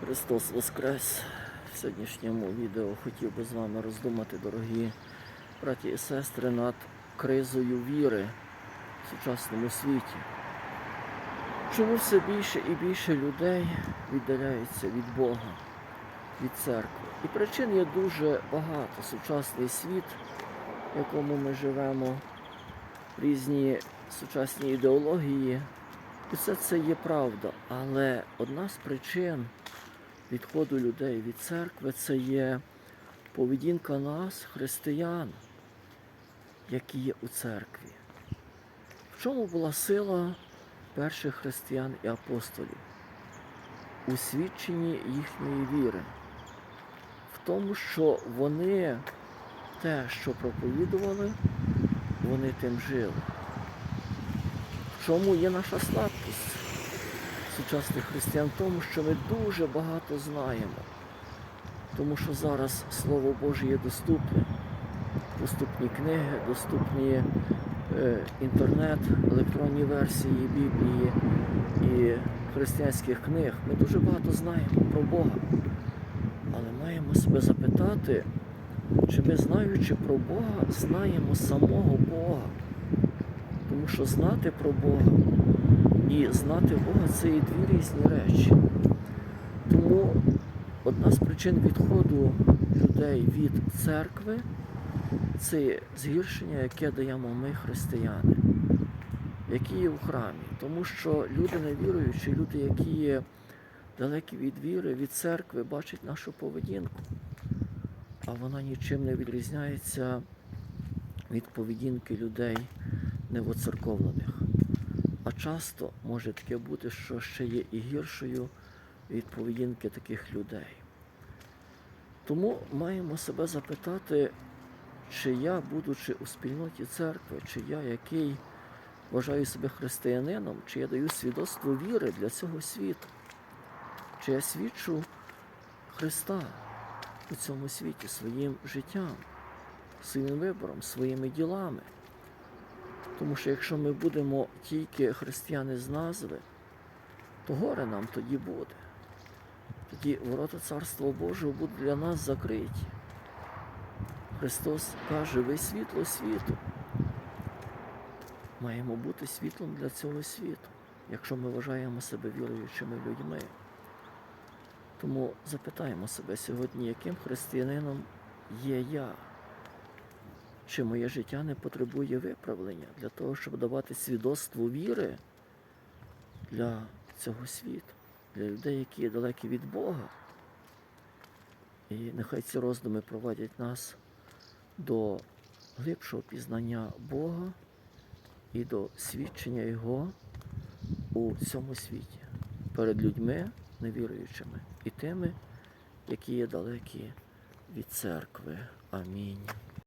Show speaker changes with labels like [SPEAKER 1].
[SPEAKER 1] Христос Воскрес! В сьогоднішньому відео хотів би з вами роздумати, дорогі браті і сестри, над кризою віри в сучасному світі. Чому все більше і більше людей віддаляються від Бога, від церкви? І причин є дуже багато. Сучасний світ, в якому ми живемо, різні сучасні ідеології, і все це є правда. Але одна з причин відходу людей від церкви це є поведінка нас, християн, які є у церкві. В чому була сила перших християн і апостолів? У свідченні їхньої віри, в тому, що вони те, що проповідували, вони тим жили. В чому є наша слабкість сучасних християн? Тому, що ми дуже багато знаємо. Тому що зараз Слово Боже є доступне. Доступні книги, доступні е, інтернет, електронні версії Біблії і християнських книг. Ми дуже багато знаємо про Бога. Але маємо себе запитати, чи ми, знаючи про Бога, знаємо самого Бога. Тому що знати про Бога і знати Бога це є дві різні речі. Тому одна з причин відходу людей від церкви це згіршення, яке даємо ми, християни, які є в храмі. Тому що люди невіруючі, люди, які є далекі від віри, від церкви, бачать нашу поведінку, а вона нічим не відрізняється від поведінки людей невоцерковлених. А часто може таке бути, що ще є і гіршою від поведінки таких людей. Тому маємо себе запитати, чи я, будучи у спільноті церкви, чи я, який вважаю себе християнином, чи я даю свідоцтво віри для цього світу, чи я свідчу Христа у цьому світі своїм життям, своїм вибором, своїми ділами. Тому що якщо ми будемо тільки християни з назви, то горе нам тоді буде. Тоді ворота Царства Божого будуть для нас закриті. Христос каже, ви світло світу. Маємо бути світлом для цього світу, якщо ми вважаємо себе віруючими людьми. Тому запитаємо себе сьогодні, яким християнином є я? Чи моє життя не потребує виправлення для того, щоб давати свідоцтво віри для цього світу, для людей, які є далекі від Бога? І нехай ці роздуми проводять нас до глибшого пізнання Бога і до свідчення Його у цьому світі перед людьми невіруючими і тими, які є далекі від церкви. Амінь.